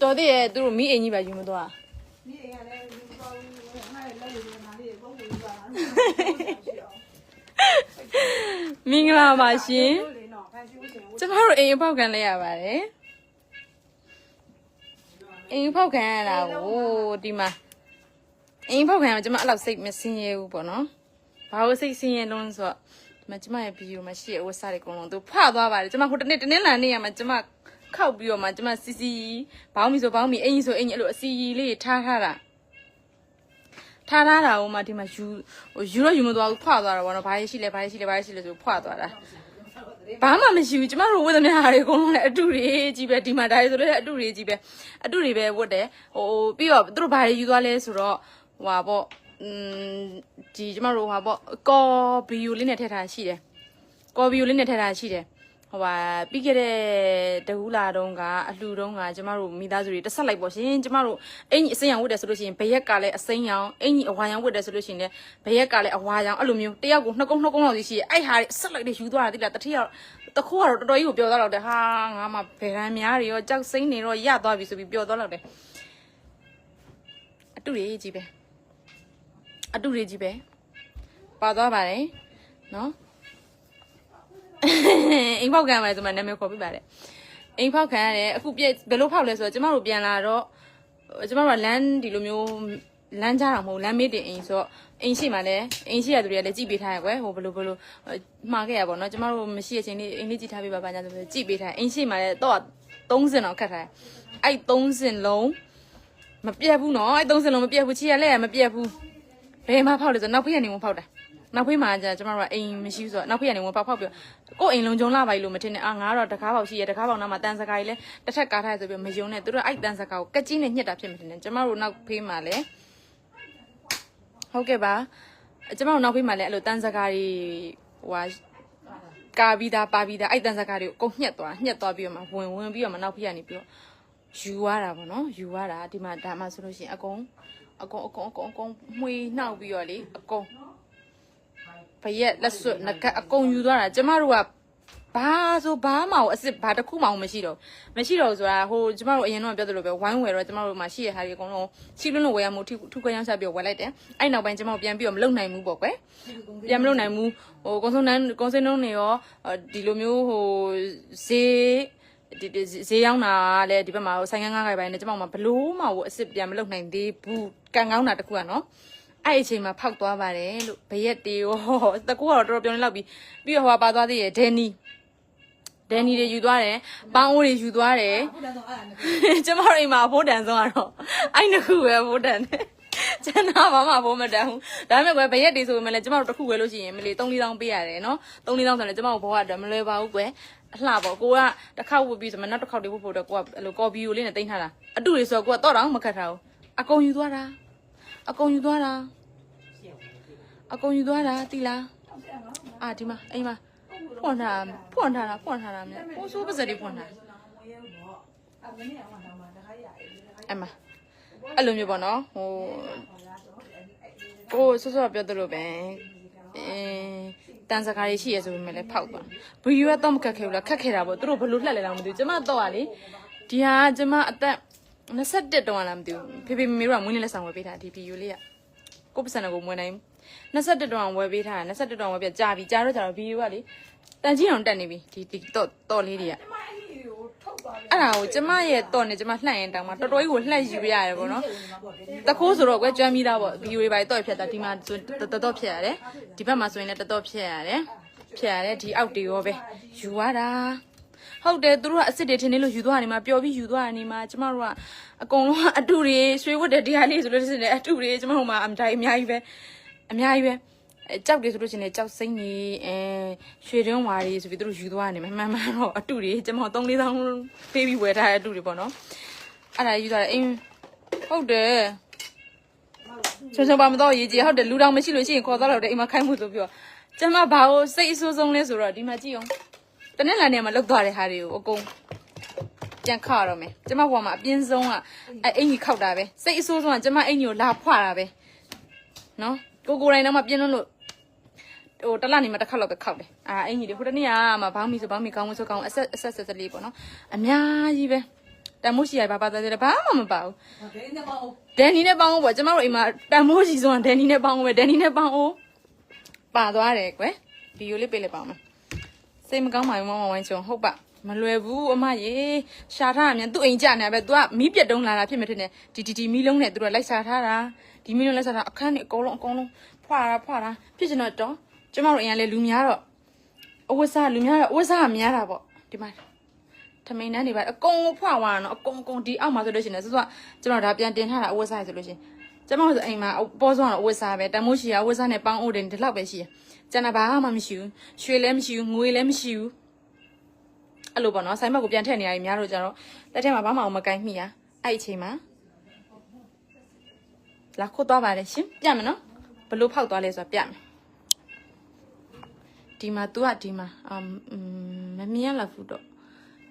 တော်သေးရဲ့သူတို့မိအိမ်ကြီးပဲယူမသွားမိအိမ်ကလည်းယူသွားဘူးငါလည်းလက်ယူနေတာလေးပုံပုံယူသွားတာမင်္ဂလာပါရှင်ကျမတို့အိမ်အပေါက်ခံလဲရပါတယ်အိမ်ဖောက်ခံရတာကိုဒီမှာအိမ်ဖောက်ခံရကျွန်မအဲ့လောက်စိတ်မစင်ရဲဘူးပေါ့နော်။ဘာလို့စိတ်စင်ရဲလုံးဆိုတော့ကျွန်မရဲ့ဗီဒီယိုမှာရှိရဲ့ဝက်ဆိုက်တွေအကုန်လုံးသူဖွာသွားပါတယ်။ကျွန်မဟိုတနေ့တနေ့လာနေရမှာကျွန်မ ခောက်ပြီးတော့မှကျမစီစီဘောင်းမီဆိုဘောင်းမီအင်ကြီးဆိုအင်ကြီးအဲ့လိုအစီကြီးလေးထားထားတာထားထားတာဟိုမှာဒီမှာယူဟိုယူတော့ယူမသွားဘူးဖွာသွားတာပေါ့နော်ဘာရရှိလဲဘာရရှိလဲဘာရရှိလဲဆိုဖွာသွားတာဘာမှမရှိဘူးကျမတို့ဝတ်သမျှဟာတွေအကုန်လုံးလည်းအတူတွေကြီးပဲဒီမှာဒါတွေဆိုလည်းအတူတွေကြီးပဲအတူတွေပဲဝတ်တယ်ဟိုပြီးတော့သူတို့ဘာတွေယူသွားလဲဆိုတော့ဟိုဟာပေါ့อืมဒီကျမတို့ဟိုဟာပေါ့ကော်ဘီယိုလေးနဲ့ထည့်ထားရှိတယ်ကော်ဘီယိုလေးနဲ့ထည့်ထားရှိတယ် ဟိုပါပြီးခဲ့တဲ့တကူလာတုန်းကအလှူတုန်းကကျမတို့မိသားစုတွေတစ်ဆက်လိုက်ပေါ့ရှင်ကျမတို့အင်ကြီးအစိမ်းရောင်ဝတ်တယ်ဆိုလို့ရှိရင်ဘရက်ကလည်းအစိမ်းရောင်အင်ကြီးအဝါရောင်ဝတ်တယ်ဆိုလို့ရှိရင်လည်းဘရက်ကလည်းအဝါရောင်အဲ့လိုမျိုးတယောက်ကိုနှစ်ကုန်းနှစ်ကုန်းလောက်စီရှိရဲ့အဲ့ဟာတွေဆက်လိုက်တွေယူသွားတာတိလားတစ်ထည့်ရောက်တခိုးကတော့တော်တော်ကြီးကိုပျော်သွားတော့တယ်ဟာငါမှဘယ်ရန်များတွေရောကြောက်စိမ့်နေတော့ရသွားပြီဆိုပြီးပျော်သွားတော့တယ်အတူတွေကြီးပဲအတူတွေကြီးပဲပါသွားပါတယ်နော် အိမ်ဖောက်ခံရတယ်ဆိုမှနာမည်ခေါ်ပြပါတယ်အိမ်ဖောက်ခံရတယ်အခုပြည့်ဘယ်လိုဖောက်လဲဆိုတော့ကျမတို့ပြန်လာတော့ကျမတို့ကလမ်းဒီလိုမျိုးလမ်းကြားတော့မဟုတ်လမ်းမေးတင်အိမ်ဆိုတော့အိမ်ရှိမှလည်းအိမ်ရှိရသူတွေကလည်းကြည်ပေးထားရကွယ်ဟိုဘယ်လိုဘယ်လိုမှားခဲ့ရပါတော့ကျမတို့မရှိတဲ့အချိန်လေးအိမ်လေးကြည်ထားပေးပါပါညာဆိုပြီးကြည်ပေးထားအိမ်ရှိမှလည်းတော့30စင်တော့ခတ်ထားအဲ့30စင်လုံးမပြတ်ဘူးနော်အဲ့30စင်လုံးမပြတ်ဘူးချီရလဲမပြတ်ဘူးဘယ်မှာဖောက်လဲဆိုနောက်ဖေးကနေဝင်ဖောက်တာ နောက်ဖေးမှာကျကျမတို့ကအိမ်မရှိဘူးဆိုတော့နောက်ဖေးကနေဝင်ပေါက်ဖောက်ပြီးကိုယ်အိမ်လုံးကျုံလာပါလို့မထင်နဲ့အာငါကတော့တကားပေါက်ရှိရတကားပေါက်နားမှာတန်စကားကြီးလဲတစ်ထက်ကားထားဆိုပြီးမယုံနဲ့သူတို့အဲ့တန်စကားကိုကက်ကြီးနဲ့ညှစ်တာဖြစ်မထင်နဲ့ကျမတို့နောက်ဖေးမှာလဲဟုတ်ကဲ့ပါကျမတို့နောက်ဖေးမှာလဲအဲ့လိုတန်စကားကြီးဟိုဟာကာပြီးသားပါပြီးသားအဲ့တန်စကားတွေကိုအကုန်ညှက်သွားညှက်သွားပြီးတော့မှဝင်ဝင်ပြီးတော့မှနောက်ဖေးကနေပြီးတော့ယူရတာပေါ့နော်ယူရတာဒီမှာဒါမှဆိုလို့ရှိရင်အကုန်အကုန်အကုန်အကုန်အကုန်မှွေနှောက်ပြီးတော့လေအကုန် ဖရက်လက်စွပ်ငကတ်အကုန်ယူသွားတာကျမတို့ကဘာဆိုဘာမှအစ်စ်ဘာတစ်ခုမှမရှိတော့မရှိတော့ဆိုတာဟိုကျမတို့အရင်တော့ပြောသလိုပဲဝိုင်းဝယ်တော့ကျမတို့မှာရှိရဟာဒီအကုန်လုံးစီးလွန်းလို့ဝယ်ရမှုထုထုခွဲရောင်းချပြီးဝယ်လိုက်တယ်အဲ့နောက်ပိုင်းကျမတို့ပြန်ပြီးတော့မလုံနိုင်ဘူးပေါ့ကွယ်ပြန်မလုံနိုင်ဘူးဟိုကွန်ဆုံနန်းကွန်ဆင်နုံးနေရောဒီလိုမျိုးဟိုဈေးဒီဈေးရောက်တာလည်းဒီဘက်မှာဆိုင်ကန်းကားခိုင်ပိုင်းနဲ့ကျမတို့မှာဘလို့မှဟိုအစ်စ်ပြန်မလုံနိုင်သေးဘူးကန်ကောင်းတာတခုကနော် အဲ့အချိန်မှာဖောက်သွားပါတယ်လို့ဘရက်တေရောတကူကတော့တော်တော်ပြောင်းနေလောက်ပြီးပြီးတော့ဟိုပါသွားသေးရဲ့ဒန်နီဒန်နီတွေယူသွားတယ်ပေါင်းအိုးတွေယူသွားတယ်ကျမတို့အိမ်မှာအဖိုးတန်ဆုံးကတော့အဲ့နှစ်ခုပဲအဖိုးတန်တယ်ကျန်တာဘာမှဘိုးမတန်ဘူးဒါပေမဲ့ကွယ်ဘရက်တွေဆိုပေမဲ့လည်းကျမတို့တစ်ခုပဲလို့ရှိရင်မလေး3 4တောင်းပေးရတယ်နော်3 4တောင်းဆိုလည်းကျမတို့ဘောကတော့မလွယ်ပါဘူးကွယ်အလှပေါ့ကိုကတစ်ခေါက်ဝတ်ပြီးဆိုမှနောက်တစ်ခေါက်တွေဝတ်ဖို့အတွက်ကိုကအဲ့လိုကော်ပီယိုလေးနဲ့တင်ထားတာအတုတွေဆိုတော့ကိုကတော့တော့မခတ်ထားဘူးအကုန်ယူသွားတာ အကုန်ယူသွားတာအကုန်ယူသွားတာတိလားအာဒီမှာအိမ်မှာဖွင့်ထားဖွင့်ထားတာဖွင့်ထားတာမြတ်ပိုးဆိုးပါစရီဖွင့်ထားအမအဲ့လိုမျိုးပေါ့နော်ဟိုကိုဆော့ဆော့ပြောသလိုပဲအင်းတန်စကားတွေရှိရဆိုပေမဲ့လည်းဖောက်သွားဗီဒီယိုကတော့မခက်ခဲဘူးလားခက်ခဲတာပေါ့သူတို့ဘယ်လိုလှက်လဲလားမသိဘူးကျမတော့อ่ะလေဒီဟာကျမအသက် 21တောင်လားမသိဘူးဖေဖေမေမေတို့ကမွေးနေ့လက်ဆောင်ဝယ်ပေးတာဒီဘီယူလေးကကိုပစံကိုမွေးနိုင်21တောင်ဝယ်ပေးထားတာ21တောင်ဝယ်ပြကြာပြီကြာတော့ကြာတော့ဘီယူကလေတန်ကြီးအောင်တက်နေပြီဒီဒီတော့တော့လေးတွေကအဲ့ဒါကိုကျမရဲ့တော့နေကျမလှန့်ရင်တောင်မှတော်တော်ကြီးကိုလှန့်ယူရရတယ်ပေါ့နော်တခိုးဆိုတော့ကွယ်ကျွမ်းပြီးသားပေါ့ဗီဒီယိုတွေပါတော့ဖြတ်တာဒီမှာဆိုတတော်ဖြတ်ရတယ်ဒီဘက်မှာဆိုရင်လည်းတတော်ဖြတ်ရတယ်ဖြတ်ရတယ်ဒီအောက်တွေရောပဲယူရတာ ဟုတ်တယ်သူတို့ကအစ်စ်တွေထင်းနေလို့ယူသွားနေမှာပျော်ပြီးယူသွားနေမှာကျမတို့ကအကုန်လုံးကအတူတွေရွှေဝတ်တဲ့တရားလေးဆိုလို့ရှိရင်အတူတွေကျမတို့မှာအများကြီးအများကြီးပဲအများကြီးပဲအဲကြောက်တယ်ဆိုလို့ရှိရင်ကြောက်စိမ့်ကြီးအဲရွှေတွင်းဝါတွေဆိုပြီးသူတို့ယူသွားနေမှာမှန်မှန်တော့အတူတွေကျမတို့3 4တောင်းပေးပြီးဝယ်ထားတဲ့အတူတွေပေါ့နော်အဲ့ဒါယူသွားတယ်အင်းဟုတ်တယ်ချုံချုံပါမတော့ရေးကြည့်ဟုတ်တယ်လူတောင်မရှိလို့ရှိရင်ခေါ်သွားတော့တယ်အိမ်မှာခိုင်းမှုဆိုပြီးတော့ကျမဘာလို့စိတ်အဆိုးဆုံးလဲဆိုတော့ဒီမှာကြည့်အောင် တနေ့လာနေမှာလောက်သွားတဲ့ဟာတွေကိုအကုန်ပြန်ခါတော့မယ်ကျမဘွားမှာအပြင်းဆုံးကအဲအင်ကြီးခောက်တာပဲစိတ်အဆိုးဆုံးကကျမအင်ကြီးကိုလာဖွာတာပဲနော်ကိုကိုယ်တိုင်တော့မှပြင်းလို့လို့ဟိုတစ်လနေမှာတစ်ခါလောက်ပဲခောက်တယ်အာအင်ကြီးတွေဟိုတနေ့ကမှဘောင်းမီဆိုဘောင်းမီကောင်းမဆိုကောင်းအဆက်အဆက်ဆက်ဆက်လေးပေါ့နော်အများကြီးပဲတန်မိုးရှိရဘာပါသားတယ်ဘာမှမပါဘူးဘယ်နဲ့မဟုတ်ဒန်နီနဲ့ပေါင်းဦးပေါ့ကျမတို့အိမ်မှာတန်မိုးရှိဆုံးဒန်နီနဲ့ပေါင်းဦးပဲဒန်နီနဲ့ပေါင်းဦးပါသွားတယ်ကွယ်ဗီဒီယိုလေးပေးလိုက်ပါဦးမ စိတ်မကောင်းပါဘူးမမဝိုင်းချုံဟုတ်ပါမလွယ်ဘူးအမရေရှာထားတာမြန်သူ့အိမ်ကြနေပဲ तू ကမီးပြက်တုံးလာတာဖြစ်မယ်ထင်တယ်ဒီဒီဒီမီးလုံးနဲ့သူတို့လိုက်ရှာထားတာဒီမီးလုံးလိုက်ရှာထားအခန်းนี่အကုန်လုံးအကုန်လုံးဖွာတာဖွာတာဖြစ်ချင်တော့တော့ကျမတို့အိမ်ကလည်းလူများတော့အဝတ်စားလူများတော့အဝတ်စားကများတာပေါ့ဒီမှာထမိန်နှန်းနေပါအကုန်ကိုဖွာသွားတာနော်အကုန်အကုန်ဒီအောက်မှာဆိုလို့ရှိရင်လည်းစောစောကျွန်တော်ဒါပြန်တင်ထားတာအဝတ်စားရဆိုလို့ရှိရင် ကျွန်တော်ဆိုအိမ်မှာပေါ်စောတော့အဝတ်စားပဲတမိုးရှိရအဝတ်စားနဲ့ပေါင်းအိုးတယ်ဒီလောက်ပဲရှိရကျန်တာဘာမှမရှိဘူးရွှေလည်းမရှိဘူးငွေလည်းမရှိဘူးအဲ့လိုပေါ့နော်ဆိုင်ဘက်ကိုပြန်ထည့်နေရရင်များတော့ကြတော့လက်ထဲမှာဘာမှမကင်မိရအဲ့အချိန်မှာလာခုတ်သွားပါလေရှင်ပြမယ်နော်ဘလို့ဖောက်သွားလဲဆိုတာပြမယ်ဒီမှာ तू ကဒီမှာအမ်မမြင်ရလောက်ဘူးတော့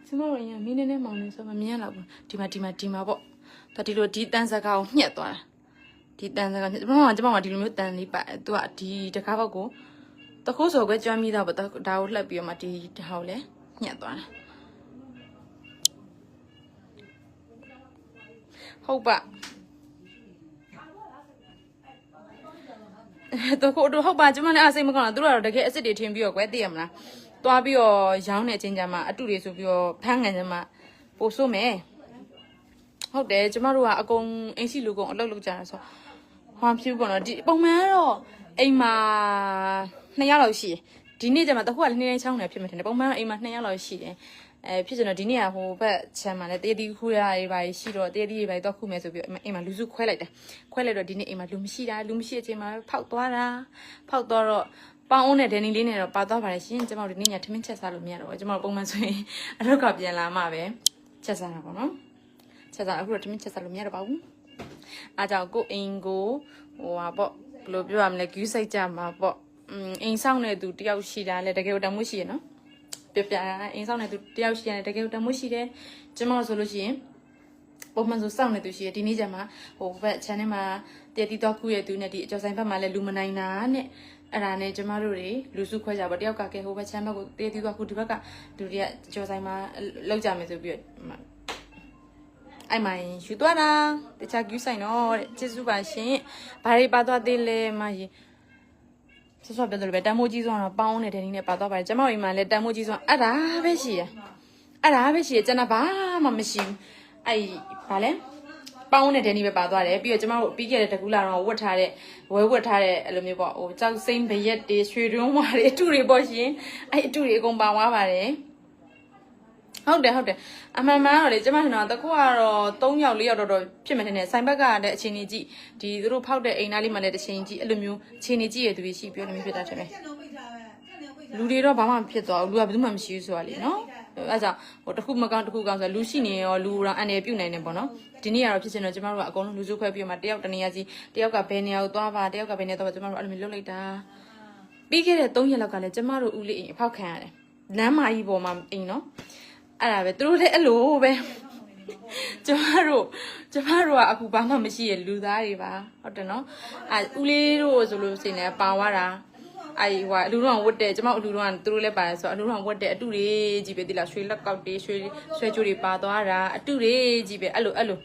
ကျမတို့ရင်မင်းနဲ့နဲ့မောင်နေဆိုမမြင်ရတော့ဘူးဒီမှာဒီမှာဒီမှာပေါ့ဒါဒီလိုဒီတန်စကားကိုညှက်သွားတာ ဒီတန်စကားညှက်ကျမကကျမကဒီလိုမျိုးတန်လေးပါသူကဒီတကားဘက်ကိုတခိုးစော်ခွဲကျွမ်းမိတော့ပေါ့ဒါကိုလှက်ပြီးတော့မှဒီတဟောက်လဲညှက်သွားတာဟုတ်ပါတော့ကိုတို့ဟုတ်ပါကျမလည်းအစိတ်မကောင်းတာသူတို့ကတော့တကယ်အစ်စ်တွေထင်းပြီးတော့ကွယ်သိရမလားသွားပြီးတော့ရောင်းတဲ့အချင်းကြမှာအတူတွေဆိုပြီးတော့ဖမ်းငံကြမှာပို့ဆိုမယ်ဟုတ်တယ်ကျမတို့ကအကုန်အင်စီလူကုန်အလုပ်လုပ်ကြတာဆို ဟောဖြစ်ပေါ့နော်ဒီပုံမှန်ကတော့အိမ်မှာ2ယောက်လောက်ရှိတယ်ဒီနေ့ကျမှတခုကလည်းနှင်းနှင်းချောင်းနေဖြစ်မှထင်တယ်ပုံမှန်အိမ်မှာ2ယောက်လောက်ရှိတယ်အဲဖြစ်ကျွန်တော်ဒီနေ့ကဟိုဘက်ချမ်းမှာလည်းတေးတီခူရရေးပါရှိတော့တေးတီရေးပါတော့ခုမယ်ဆိုပြီးအိမ်မှာလူစုခွဲလိုက်တယ်ခွဲလိုက်တော့ဒီနေ့အိမ်မှာလူမရှိတာလူမရှိတဲ့အချိန်မှာဖောက်သွားတာဖောက်သွားတော့ပေါင်းအောင်နဲ့ဒန်နီလေးနဲ့တော့ပါသွားပါတယ်ရှင်ကျမတို့ဒီနေ့ညထမင်းချက်စားလို့မရတော့ဘူးကျမတို့ပုံမှန်ဆိုရင်အလောက်ကပြန်လာမှပဲချက်စားတာပေါ့နော်ချက်စားအခုတော့ထမင်းချက်စားလို့မရတော့ပါဘူး အားကြောင့်ကိုအိမ်ကိုဟိုဟာပေါ့ဘယ်လိုပြောရမလဲဂူးစိတ်ကြမှာပေါ့อืมအိမ်ဆောင်တဲ့သူတယောက်ရှိတာလဲတကယ်တမ်းမှုရှိရနော်ပြပြအိမ်ဆောင်နေသူတယောက်ရှိရတယ်တကယ်တမိုးရှိတယ်ကျမတို့ဆိုလို့ရှိရင်ပုံမှန်ဆိုစောင့်နေသူရှိရဒီနေ့ကျမှဟိုဘက် channel မှာတည်တည်တော့ခုရဲ့သူနဲ့ဒီအကျော်ဆိုင်ဘက်မှာလည်းလူမနိုင်တာနဲ့အဲ့ဒါနဲ့ကျမတို့တွေလူစုခွဲကြပါတယောက်ကကဲဟိုဘက် channel ကိုတည်တည်တော့ခုဒီဘက်ကလူတွေကအကျော်ဆိုင်မှာလောက်ကြမယ်ဆိုပြီးတော့ အဲ့မှာယူသွားတာတခြားကျူးဆိုင်တော့တဲ့ကျေးဇူးပါရှင်ဘာတွေပါသွားသေးလဲမကြီးဆော့ဆော့ပြောတယ်လို့ပဲတန်မိုးကြီးဆုံးတော့ပေါင်းနေတဲ့ဒီနေ့ပါတော့ပါတယ်ကျမတို့အိမ်မှာလည်းတန်မိုးကြီးဆုံးအဲ့ဒါပဲရှိရအဲ့ဒါပဲရှိရကျွန်တော်ဘာမှမရှိဘူးအဲ့ဘာလဲပေါင်းနေတဲ့ဒီနေ့ပဲပါသွားတယ်ပြီးတော့ကျမတို့ပြီးခဲ့တဲ့တကူလာတော့ဝတ်ထားတဲ့ဝဲဝတ်ထားတဲ့အဲ့လိုမျိုးပေါ့ဟိုကြောက်စိမ့်ဘရက်တွေရွှေတွန်းဝါတွေအတူတွေပေါ့ရှင်အဲ့အတူတွေအကုန်ပါသွားပါတယ် ဟုတ်တယ်ဟုတ်တယ်အမှန်မှန်တော့လေကျမထင်တော့တခုကတော့3ယောက်4ယောက်တော့တော့ဖြစ်မယ်ထင်တယ်ဆိုင်ဘက်ကလည်းအချိန်ကြီးကြည့်ဒီသူတို့ဖောက်တဲ့အိမ်သားလေးမှလည်းတစ်ချိန်ကြီးအဲ့လိုမျိုးအချိန်ကြီးရတဲ့သူတွေရှိပြောနေမျိုးဖြစ်တာထင်တယ်ချက်လုံးပိတ်ထားပဲချက်လုံးပိတ်ထားလူတွေတော့ဘာမှမဖြစ်သွားဘူးလူကဘယ်သူမှမရှိဘူးဆိုတာလေနော်အဲဒါကြောင့်ဟိုတစ်ခုမကောင်းတစ်ခုကောင်းဆိုတာလူရှိနေရောလူတော့အန်ရပြုတ်နိုင်တယ်ပေါ့နော်ဒီနေ့ကတော့ဖြစ်ချင်တော့ကျမတို့ကအကုန်လုံးလူစုခွဲပြီးတော့မှတယောက်တနေရာစီတယောက်ကဘယ်နေရာကိုသွားပါတယောက်ကဘယ်နေရာသွားပါကျမတို့အဲ့လိုမျိုးလုပ်လိုက်တာပြီးခဲ့တဲ့3ရက်လောက်ကလည်းကျမတို့ဦးလေးအိမ်အဖောက်ခံရတယ်လမ်းမကြီးပေါ်မှာအိမ်နော် အဲ့ဒါပဲသူတို့လည်းအဲ့လိုပဲကျမတို့ကျမတို့ကအခုဘာမှမရှိရလူသားတွေပါဟုတ်တယ်နော်အဲဦးလေးတို့ဆိုလို့ရှိရင်လည်းပါသွားတာအဲ့ဟိုအလူတော်ဝတ်တယ်ကျမအလူတော်ကသူတို့လည်းပါတယ်ဆိုတော့အလူတော်ဝတ်တယ်အတူတွေကြီးပဲတိလားရွှေလက်ကောက်တွေရွှေရွှေကြိုးတွေပါသွားတာအတူတွေကြီးပဲအဲ့လိုအဲ့လို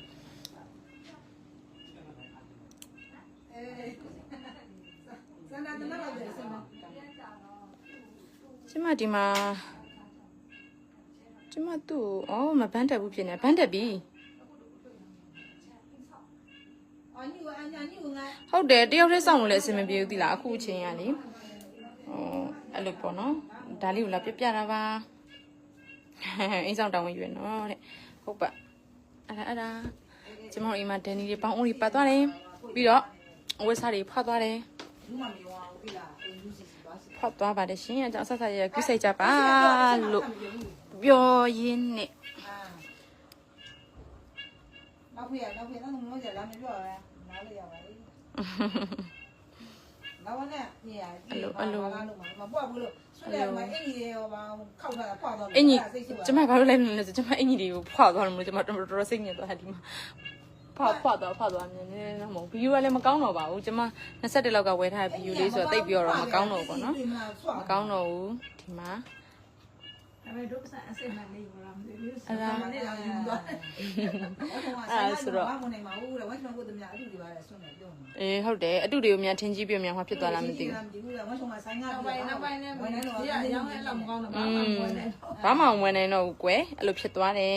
စန္ဒတမလောက်တယ်စမကျမဒီမှာ ကျမသူ့ကိုအော်မဘန်းတက်ဘူးဖြစ်နေဘန်းတက်ပြီအညူအညာညူငါဟုတ်တယ်တယောက်တည်းစောင့်လို့လည်းအဆင်မပြေဘူးတိလားအခုအချိန်ရလေဟိုအဲ့လိုပေါ့နော်ဒါလေးကိုလာပြပြတာပါအင်းဆောင်တောင်းဝင်ရွယ်နော်တဲ့ဟုတ်ပါအဲ့ဒါအဲ့ဒါကျမတို့အိမ်မှာဒန်နီတွေပေါင်းဦးတွေပတ်သွားတယ်ပြီးတော့အဝတ်စားတွေဖတ်သွားတယ်လူမမြောင်းပြီလားအယူစီစီပါစီဖောက်သွားပါတယ်ရှင်အကြောင်းဆက်ဆက်ရကုစိတ်ကြပါလို့ ပြောရင်းနဲ့နောက်ဖေးနောက်ဖေးတော့မလို့ကြလာမပြောရဲနားလေရပါလေနောက်နဲ့နေရမပွားဘူးလို့ဆွဲရမှာအင်ကြီးရောပါခောက်ထားတာပွားတော့အင်ကြီးကျမဘာလို့လဲလဲဆိုကျမအင်ကြီးတွေကိုဖွာသွားတယ်မလို့ကျမတော်တော်စိတ်ညစ်သွားတယ်ဒီမှာဖွာဖွာသွားဖွာသွားမြင်နေနေမဟုတ်ဘီယူကလည်းမကောင်းတော့ပါဘူးကျမ21လောက်ကဝယ်ထားတဲ့ဘီယူလေးဆိုတော့တိတ်ပြီးတော့မကောင်းတော့ဘူးပေါ့နော်မကောင်းတော့ဘူးဒီမှာ ဒါပေမဲ့ဒုက္ခဆန်အစစ်မှနေပါလားမသိဘူးဆက်ပါနေလာယူသွားဘာမနေမှာဘူးလေဝိုင်းချုံကိုတမအတူဒီပါလေဆွနေပြုံးအေးဟုတ်တယ်အတုတွေကိုများထင်းကြီးပြများမှဖြစ်သွားလားမသိဘူးမသိဘူးလေဝိုင်းချုံကဆိုင်ငါနောက်ပိုင်းနောက်ပိုင်းနဲ့ဝိုင်းနေတော့ရောင်းရဲလောက်မကောင်းတော့ဘာอืမှมမဝင်နဲ့ဘာမှမဝင်နိုင်တော့ဘူးကွယ်အဲ့လိုဖြစ်သွားတယ်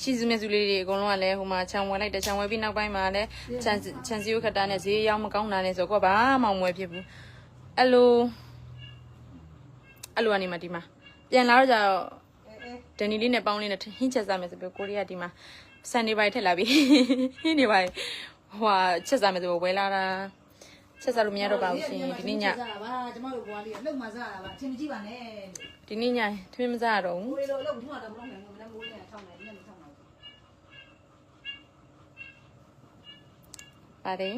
ရှီစုမြစုလေးတွေအကုန်လုံးကလည်းဟိုမှာခြံဝင်လိုက်တယ်ခြံဝင်ပြီးနောက်ပိုင်းမှာလည်းခြံခြံစည်းဥခတ်တာနဲ့ဈေးရောက်မကောင်းတာနဲ့ဆိုတော့ဘာမှမဝင်ဖြစ်ဘူးအဲ့လိုအဲ့လိုကနေမှဒီမှာ ပြန်လာတော့ကြတော့ဒန်နီလေးနဲ့ပေါင်းလေးနဲ့ဟင်းချက်စားမယ်ဆိုပြီးကိုရီးယားဒီမှာဆန်နေပိုင်းထက်လာပြီဟင်းနေပိုင်းဟိုဟာချက်စားမယ်ဆိုပြီးဝယ်လာတာချက်စားလို့မရတော့ပါဘူးရှင်ဒီနေ့ညစားတာပါကျမတို့ဘွားလေးလှုပ်မှစားတာပါအချင်းမကြည့်ပါနဲ့ဒီနေ့ညထမင်းမစားရတော့ဘူးကိုရီလိုလှုပ်ထမတော့မလုပ်နိုင်ဘူးမနေ့မိုးလေးထောင်းတယ်ညနေထောင်းတယ်ပါတယ်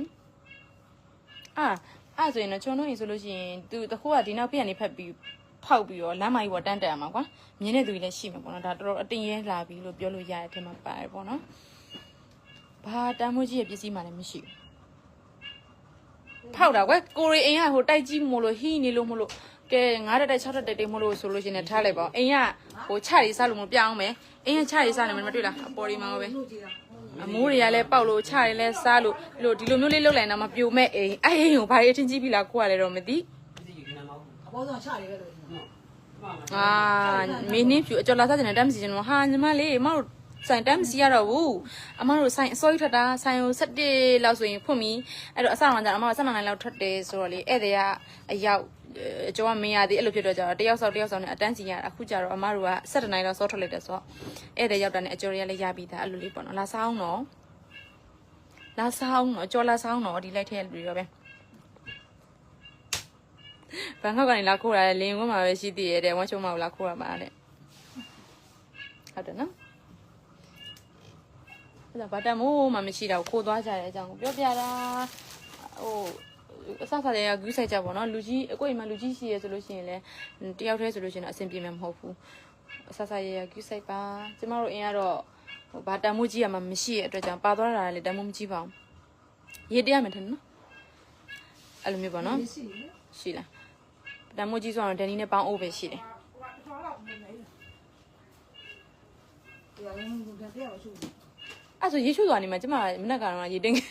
အာအဲ့ဆိုရင်တော့ချုံတော့ရင်ဆိုလို့ရှိရင်သူတခိုးကဒီနောက်ပြက်နေဖက်ပြီး ဖောက်ပြီးတော့လမ်းမကြီးပေါ်တန်းတက်ရမှာကွာမြင်းတဲ့သူကြီးလည်းရှိမှာပေါ့နော်ဒါတော်တော်အတင်ရဲလာပြီလို့ပြောလို့ရတဲ့အထက်မှာပါတယ်ပေါ့နော်ဘာတမ်းမိုးကြီးရဲ့ပစ္စည်းမှလည်းမရှိဘူးဖောက်တာကွယ်ကိုရီအိမ်ကဟိုတိုက်ကြီးမို့လို့ဟီးနေလို့မို့လို့ကဲ9တက်တက်6တက်တက်တိတ်မို့လို့ဆိုလို့ရှင်လည်းထားလိုက်ပါအိမ်ကဟိုချရီစားလို့မပြောင်းမယ်အိမ်ကချရီစားနေမှမတွေ့လားအပေါ်ဒီမှာပဲလို့ကြည့်တာအမိုးတွေကလည်းပေါက်လို့ချရီလည်းစားလို့ဒီလိုဒီလိုမျိုးလေးလုပ်လိုက်တော့မပြိုမဲ့အိမ်အဲ့အိမ်ကိုဘာရေးအချင်းကြီးပြီလားကိုကလည်းတော့မသိအ ပေါ်ဆုံးချရတယ်ပဲလို့အာမင်းနင်းဖြူအကျော်လာစားတဲ့တမ်းစီကျွန်တော်ဟာညီမလေးမတို့ဆိုင်တမ်းစီရတော့ဘူးအမတို့ဆိုင်အစိုးရထွက်တာဆိုင်ကို17လောက်ဆိုရင်ဖွင့်ပြီအဲ့တော့အဆောင်ကကြအမတို့17နိုင်လောက်ထွက်တယ်ဆိုတော့လေဧည့်သည်ကအရောက်အကျော်ကမင်းရသေးအဲ့လိုဖြစ်တော့ကြတော့တယောက်ဆောက်တယောက်ဆောက်နဲ့အတန်းစီရတာအခုကြတော့အမတို့က17နိုင်လောက်စောထွက်လိုက်တယ်ဆိုတော့ဧည့်သည်ရောက်တာနဲ့အကျော်ရလည်းရပြီးသားအဲ့လိုလေးပေါ့နော်လာစားအောင်နော်လာစားအောင်နော်အကျော်လာစားအောင်နော်ဒီလိုက်ထဲလူရောပဲ ဘန်ကောက်ကနေလာခိုးတာလေလင်းဝန်းမှာပဲရှိသေးတယ်ဝမ်းချုံမှာလာခိုးရမှာတဲ့ဟုတ်တယ်နော်အဲ့ဒါဘာတမိုးမှမရှိတာကိုခိုးသွားကြတဲ့အကြောင်းကိုပြောပြတာဟိုအဆဆတွေကဂူးဆိုင်ကြပါတော့လူကြီးအကိုအိမ်မှာလူကြီးရှိရဲဆိုလို့ရှိရင်လည်းတယောက်တည်းဆိုလို့ရှိရင်တော့အဆင်ပြေမှာမဟုတ်ဘူးအဆဆတွေကဂူးဆိုင်ပါကျမတို့အိမ်ကတော့ဟိုဘာတမိုးကြီးကမှမရှိရဲ့အတွက်ကြောင့်ပါသွားတာလည်းတမိုးမကြီးပါဘူးရေးတရမယ်ထင်နော်အဲ့လိုမျိုးပေါ့နော်ရှိတယ်ရှိလား တမိုးကြီးဆိုတော့ဒန်နီနဲ့ပေါင်းအိုးပဲရှိတယ်တော်တော့မနေဘူးတရားလုံးကတည်းကရှိတယ်အဲ့ဆိုရေချိုးသွားနေမှာကျမမနေ့ကတော့ရေတင်းခဲ့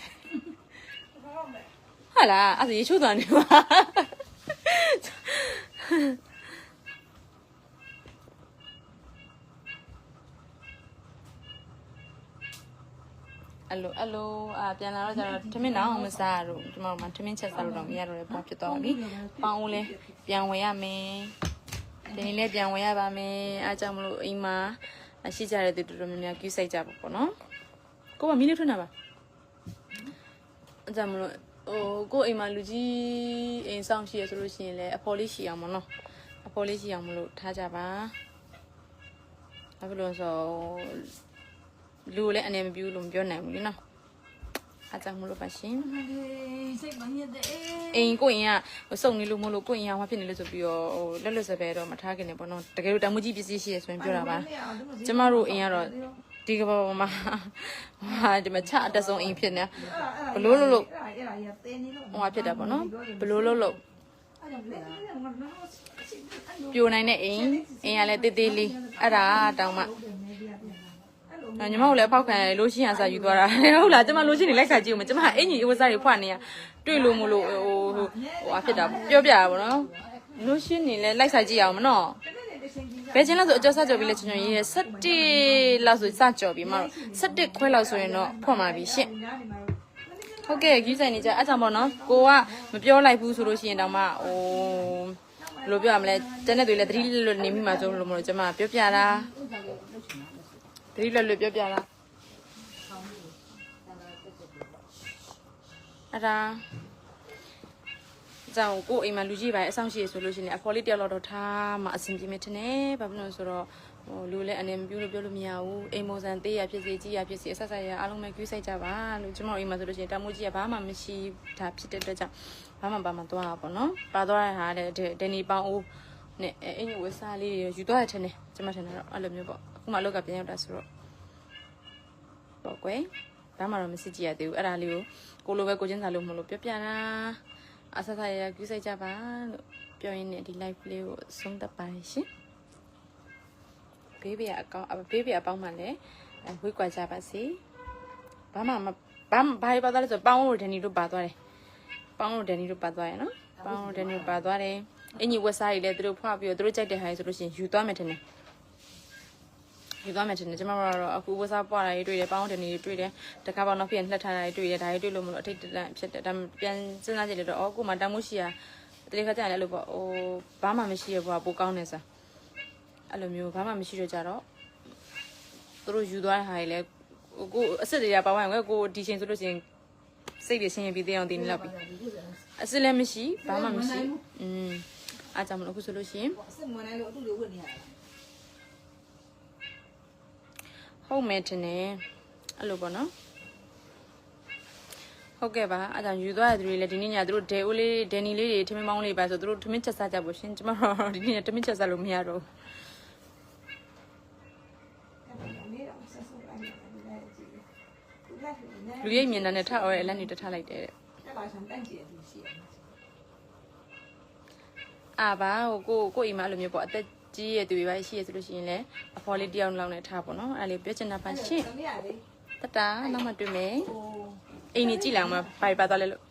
ဟုတ်မယ်ဟာလားအဲ့ဒါရေချိုးသွားနေမှာ အဲ့လိုအဲ့လိုအာပြန်လာတော့ကျတော့ထမင်းတော့မစားရတော့ဒီမှာမှထမင်းချက်စားလို့တော့မရတော့လည်းဘာဖြစ်သွားပြီပေါင်းဦးလဲပြန်ဝင်ရမယ်ဒီနေ့လည်းပြန်ဝင်ရပါမယ်အားကြောင့်မလို့အိမ်မှာရှိကြတဲ့သူတော်တော်များများကူးဆိုင်ကြပါပေါ့နော်ကိုကမီးလေးထွန်းတာပါအဲ့ဒါမလို့ဟိုကိုယ့်အိမ်မှာလူကြီးအိမ်ဆောင်ရှိရဆိုလို့ရှိရင်လည်းအဖော်လေးရှိအောင်မနော်အဖော်လေးရှိအောင်မလို့ထားကြပါဘာဖြစ်လို့လဲဆိုတော့ လူလည်းအနေမပြူလို့မပြောနိုင်ဘူးလीနော်အားကြောင့်မလို့ပါရှင်စိတ်မညစ်တဲ့အိမ်ကိုယ့်အိမ်ကဟိုစုံနေလို့မလို့ကိုယ့်အိမ်ကဟောဖြစ်နေလို့ဆိုပြီးတော့ဟိုလက်လွတ်စပယ်တော့မထားခင်နေပေါ့နော်တကယ်လို့တမှုကြီးပစ္စည်းရှိရဆိုရင်ပြောတာပါကျမတို့အိမ်ကတော့ဒီကဘာမှာဟာဒီမှာချအတက်ဆုံးအိမ်ဖြစ်နေဘလို့လို့လို့အဲ့ဒါရတဲနေလို့ဟိုဟာဖြစ်တာပေါ့နော်ဘလို့လို့လို့အဲ့ဒါလေငါငါပြိုနိုင်တဲ့အိမ်အိမ်ကလည်းတေးသေးလေးအဲ့ဒါတောင်မှအဲ ညီမတို့လည်းအဖောက်ခံရလို့ရှိရင်အစာယူသွားတာဟုတ်လားကျမလို့ရှိရင်လိုက်စားကြည့်ဦးမယ်ကျမအင်ကြီးအဝတ်စားတွေဖွက်နေရတွေ့လို့မလို့ဟိုဟိုဟိုဟာဖြစ်တာပြောပြတာပေါ့နော်လို့ရှိရင်လည်းလိုက်စားကြည့်အောင်မနော်ဘယ်ချင်းလဲဆိုအကျော်စကြော်ပြီးလဲချွန်ချွန်ရေးရ17လောက်ဆိုစကြော်ပြီးမတော့17ခွဲလောက်ဆိုရင်တော့ဖွင့်ပါပြီရှင့်ဟုတ်ကဲ့ကြီးဆိုင်နေကြအဲ့ကြောင့်ပေါ့နော်ကိုကမပြောလိုက်ဘူးဆိုလို့ရှိရင်တောင်မှဟိုဘယ်လိုပြောရမလဲတန်းတဲ့တွေလည်းသတိလွတ်နေမိမှာဆိုလို့မလို့ကျမပြောပြတာ သတိလွတ်လွတ်ပြောပြတာအဲ့ဒါကြောင့်ကိုအိမ်မှာလူကြီးပိုင်းအဆောင်ရှိရဆိုလို့ရှိရင်အဖော်လေးတယောက်တော့ထားမှအဆင်ပြေမယ်ထင်တယ်ဘာဖြစ်လို့လဲဆိုတော့ဟိုလူလည်းအနေမပြလို့ပြောလို့မရဘူးအိမ်မုံစံသေးရဖြစ်စီကြီးရဖြစ်စီအဆက်ဆက်ရအားလုံးပဲကြွေးဆိုင်ကြပါလို့ကျွန်တော်အိမ်မှာဆိုလို့ရှိရင်တမိုးကြီးကဘာမှမရှိတာဖြစ်တဲ့အတွက်ကြောင့်ဘာမှဘာမှသွားတာပေါ့နော်ပါသွားတဲ့ဟာတဲ့ဒန်နီပေါင်းအိုးနဲ့အင်ကြီးဝစားလေးတွေယူသွားရထင်တယ်ကျွန်မထင်တာတော့အဲ့လိုမျိုးပေါ့အ ခုမှအလောက်ကပြန်ရောက်တာဆိုတော့ပေါ့ကွယ်ဘာမှတော့မစစ်ကြည့်ရသေးဘူးအဲ့ဒါလေးကိုကိုလိုပဲကိုချင်းစာလို့မလို့ပြောပြတာအဆက်ဆက်ရကြွေးဆိုင်ကြပါလို့ပြောရင်းနဲ့ဒီ live လေးကိုဆုံးသက်ပါတယ်ရှင်ဘေးဘေးကအကောင်းဘေးဘေးအပေါင်းမှလည်းဝိတ်ကွာကြပါစေဘာမှမဘာမှဘာပါသွားလဲဆိုပေါင်းလို့ဒန်နီတို့ပါသွားတယ်ပေါင်းလို့ဒန်နီတို့ပါသွားရနော်ပေါင်းလို့ဒန်နီတို့ပါသွားတယ်အင်ကြီးဝက်စားကြီးလည်းသူတို့ဖွားပြီးတော့သူတို့ကြိုက်တဲ့ဟာဆိုလို့ရှိရင်ယူသွားမယ်ထင်တယ် ယူသွားမယ်ထင်တယ်ကျွန်တော်တို့ကတော့အခုဝက်စားပွားတာတွေတွေ့တယ်ပေါင်းဒန်နီတွေတွေ့တယ်တခါပေါင်းတော့ပြန်လှက်ထားတာတွေတွေ့တယ်ဒါတွေတွေ့လို့မလို့အထိတ်တလန့်ဖြစ်တယ်ဒါပြန်စဉ်းစားကြည့်လို့တော့အော်ကိုမှတမိုးရှိရတတိခါကျရင်လည်းလို့ပေါ့ဟိုဘာမှမရှိရဘောပိုကောင်းနေစားအဲ့လိုမျိုးဘာမှမရှိတော့ကြတော့သူတို့ယူသွားတဲ့ဟာတွေလဲကိုအစ်စ်တွေကပါဝိုင်းကိုဒီချိန်ဆိုလို့ရှိရင်စိတ်တွေရှင်းရင်ပြီးသေးအောင်တင်းနေလောက်ပြီအစ်စ်လည်းမရှိဘာမှမရှိอืมအားကြောင့်မလို့အခုဆိုလို့ရှိရင်စစ်မွန်နိုင်လို့အတူတူဝတ်နေရတာ ဟုတ်မယ်ထင်တယ်အဲ့လိုပေါ့နော်ဟုတ်ကဲ့ပါအားကြောင့်ယူသွားတဲ့သူတွေလည်းဒီနေ့ညသူတို့ဒဲအိုးလေးဒဲနီလေးတွေထမင်းမောင်းလေးပါဆိုသူတို့ထမင်းချက်စားကြဖို့ရှင်ကျမတို့ဒီနေ့ညထမင်းချက်စားလို့မရတော့ဘူးနေတော့ဆက်ဆုပ်လိုက်တယ်ဒီလိုက်ကြည့်ဒီလိုက်နေလူရိပ်မြင်တာနဲ့ထအော်ရဲ့အလက်နေတထားလိုက်တယ်တဲ့တက်လာဆန်တန့်ကျင်သူရှိတယ်အာပါဟိုကိုကိုအိမ်မအဲ့လိုမျိုးပေါ့အသက် ကြီးရဲ့သူတွေပါရှိရဆိုလို့ရှိရင်လည်းအဖေါ်လေးတယောက်လောက်နဲ့ထားပေါ့နော်အဲ့လေးပြောချင်တာပါရှင့်သမီးရလေတတာနောက်မှတွေ့မယ်ဟိုအိမ်ကြီးကြည့်လိုက်အောင်မဘာပါသွားလဲလို့